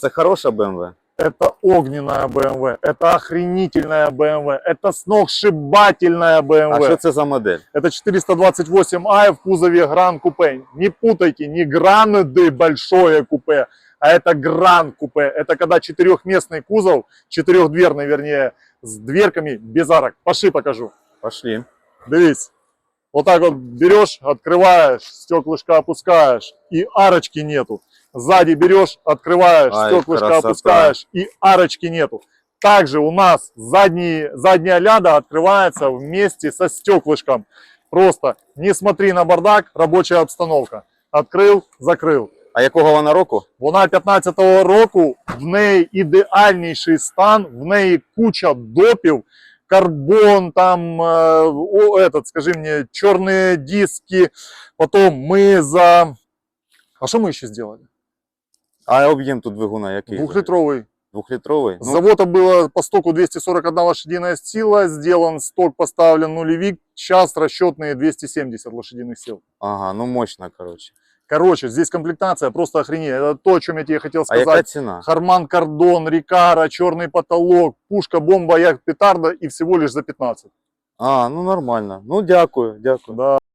Це хороша BMW. Это огненная BMW, это охренительная BMW, это сногсшибательная А BMW. що це за модель? Это 428i в кузове Гран Купе. Не путайте, не Гранды большое купе, а это Гран Купе. Это когда четырехместный кузов, четырехдверный вернее, с дверками без арок. Пошли покажу. Пошли. Дивись. Вот так вот берешь, открываешь, стеклышко опускаешь, и арочки нету Сзади берешь, открываешь, Ай, стеклышко красота. опускаешь, и арочки нету. Также у нас задний, задняя ляда открывается вместе со стеклышком. Просто не смотри на бардак, рабочая обстановка. Открыл, закрыл. А якого вона року? Вона 15-го року, в неї ідеальніший стан, в неї куча допів, карбон, там, е, о, этот, скажи мені, чорні диски. Потім ми за... А що ми ще зробили? А об'єм тут двигуна який? Двухлитровий. Двухлітровий? С Ну, завода было по стоку 241 лошадиная сила, сделан сток, поставлен нулевик, сейчас расчетные 270 лошадиных сил. ага, ну мощно, коротше. Короче, здесь комплектация просто охренеть. Это то, о чем я тебе хотел А сказать. яка ціна? Харман Кордон, Рикара, черный потолок, пушка, бомба, як петарда и всего лишь за 15. А, ну нормально. Ну дякую, дякую. Да.